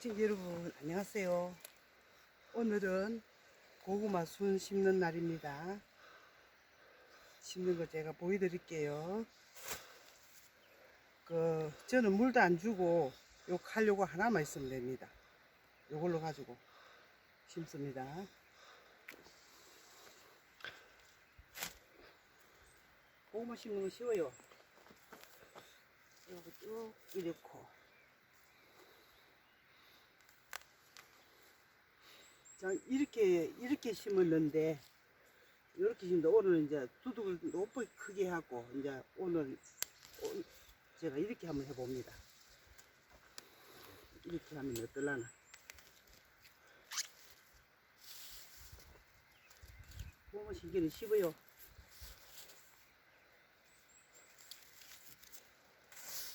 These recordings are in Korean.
시청자 여러분 안녕하세요. 오늘은 고구마 순 심는 날입니다. 심는 거 제가 보여드릴게요. 그 저는 물도 안 주고 요 칼 요거 하나만 있으면 됩니다. 요걸로 가지고 심습니다. 고구마 심는 거 쉬워요. 요거 쭉 이렇고 이렇게 이렇게 심었는데 이렇게 심는데 오늘 이제 두둑을 높게 크게 하고 이제 오늘 오- 제가 이렇게 한번 해봅니다. 이렇게 하면 어떨라나? 고마 신기는 쉽어요.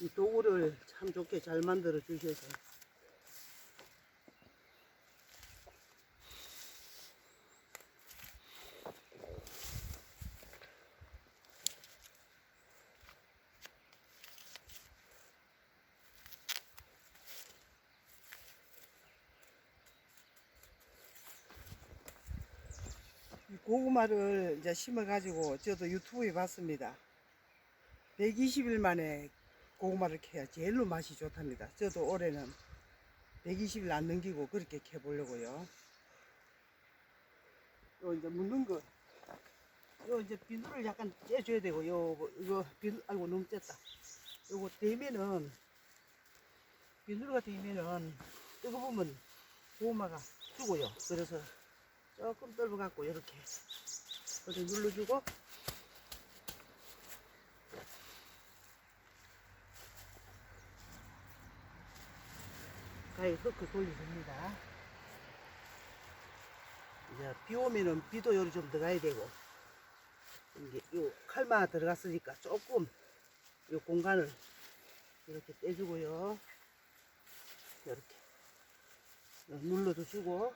이 도구를 참 좋게 잘 만들어 주셔서 고구마를 이제 심어가지고 저도 유튜브에 봤습니다. 120일 만에 고구마를 캐야 제일로 맛이 좋답니다. 저도 올해는 120일 안 넘기고 그렇게 캐보려고요. 요 이제 묻는 거, 요 이제 비누를 약간 째줘야 되고, 요, 이거 비누, 아이고 너무 쨌다. 요거 되면은, 비누가 되면은, 뜨거우면 고구마가 죽어요. 그래서 조금 떨어갖고 이렇게 이렇게 눌러주고 가위 흙을 돌려줍니다. 이제 비 오면은 비도 요리 좀 들어가야 되고 이게 요 칼마 들어갔으니까 조금 요 공간을 이렇게 떼주고요. 이렇게 눌러도 주고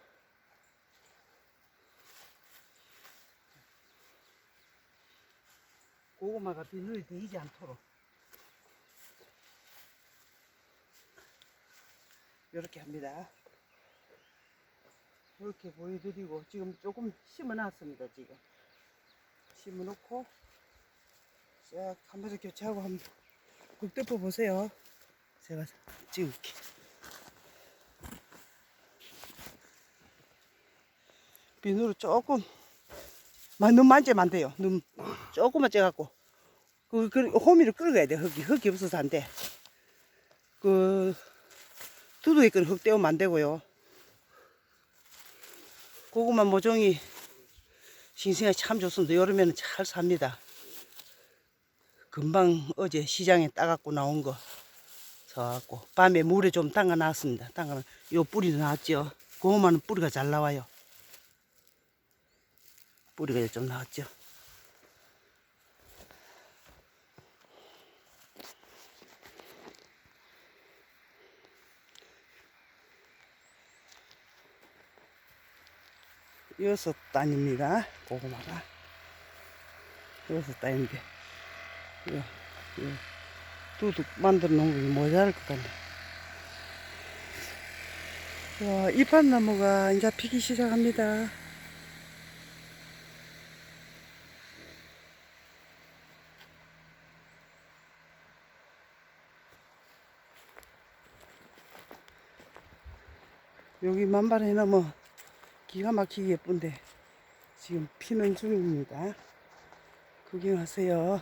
고구마가 비늘이 되지 않도록 이렇게 합니다. 이렇게 보여드리고 지금 조금 심어 놨습니다. 지금 심어 놓고 쫙 한번 교체하고 한번 국 덮어 보세요. 제가 찍을게. 비누를 조금 만 너무 만지면 안 돼요. 너무 조금만 째갖고 그, 그 호미를 끌어가야 돼. 흙이 흙이 없어서 안 돼. 그 두둑이 끈 흙 떼우면 안 되고요. 고구마 모종이 신생이 참 좋습니다. 여름에는 잘 삽니다. 금방 어제 시장에 따갖고 나온 거 사갖고 밤에 물에 좀 담가 놨습니다. 담가 요 뿌리도 나왔죠. 고구마는 뿌리가 잘 나와요. 뿌리가 좀 나왔죠. 여섯 단입니다. 고구마가 여섯 단인데 요, 요 두둑 만들어 놓은 게 모자랄 것 같네. 와, 이판나무가 이제 피기 시작합니다. 여기 만발 해 놓으면 기가 막히게 예쁜데 지금 피는 중입니다. 구경하세요.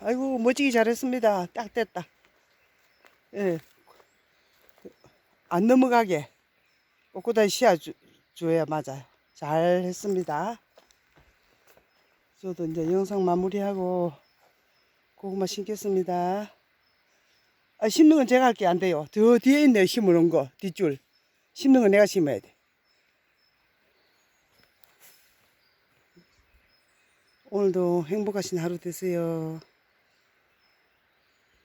아이고 멋지게 잘했습니다. 딱 됐다. 예. 안 넘어가게 씌워 주, 줘야 맞아요. 잘 했습니다. 저도 이제 영상 마무리하고 고구마 심겠습니다. 아, 심는 건 제가 할 게 안 돼요. 더 뒤에 있네요. 심어놓은 거 뒷줄. 심는 건 내가 심어야 돼. 오늘도 행복하신 하루 되세요.